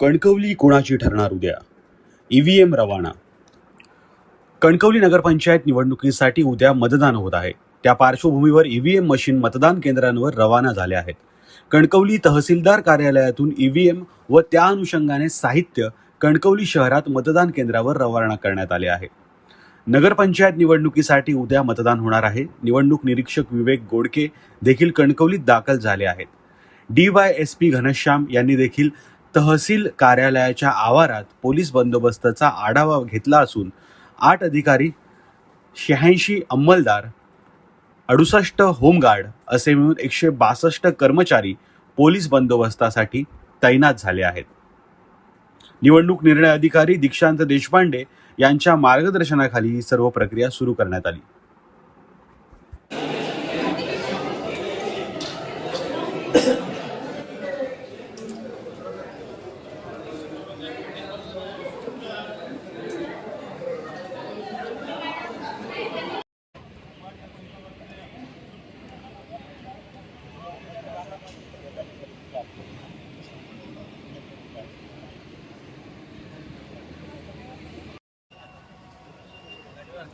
कणकवली कोणाची ठरणार उद्या? ईव्हीएम रवाना. कणकवली नगरपंचायत निवडणुकीसाठी उद्या मतदान होत आहे. त्या पार्श्वभूमीवर ईव्हीएम मशीन मतदान केंद्रांवर रवाना झाल्या आहेत. कणकवली तहसीलदार कार्यालयातून ईव्हीएम व त्या अनुषंगाने साहित्य कणकवली शहरात मतदान केंद्रावर रवाना करण्यात आले आहे. नगरपंचायत निवडणुकीसाठी उद्या मतदान होणार आहे. निवडणूक निरीक्षक विवेक गोडके देखील कणकवलीत दाखल झाले आहेत. D Y S P Ghanshyam यांनी देखील तहसील कार्यालयाच्या आवारात पोलीस बंदोबस्ताचा आढावा घेतला असून आठ अधिकारी शहाऐंशी अंमलदार अडुसष्ट होमगार्ड असे मिळून एकशे बासष्ट कर्मचारी पोलीस बंदोबस्तासाठी तैनात झाले आहेत. निवडणूक निर्णय अधिकारी दीक्षांत देशपांडे यांच्या मार्गदर्शनाखाली ही सर्व प्रक्रिया सुरू करण्यात आली.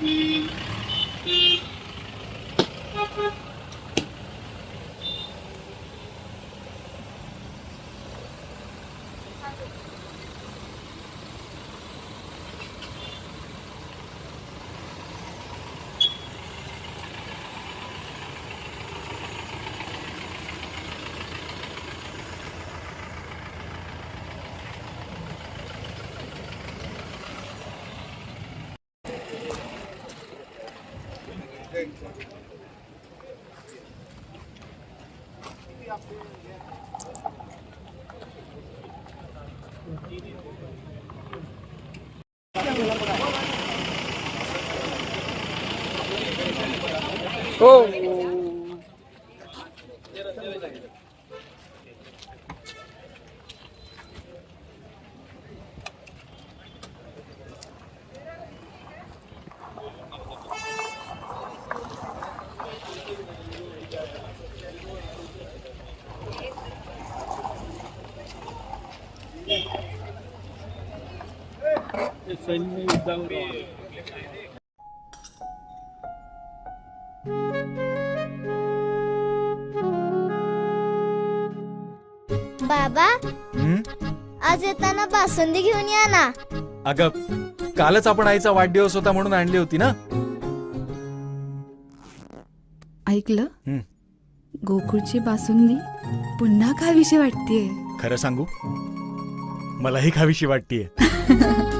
Thank you. 오. बाबा हं? आज येताना बासुंदी घेऊन या ना. अगं कालच आपण आईचा वाढदिवस होता म्हणून आणली होती ना? ऐकलं? हं. गोकुळची बासुंदी पुन्हा खावीशी वाटतेय. खरं सांगू? मलाही खावीशी वाटतीये.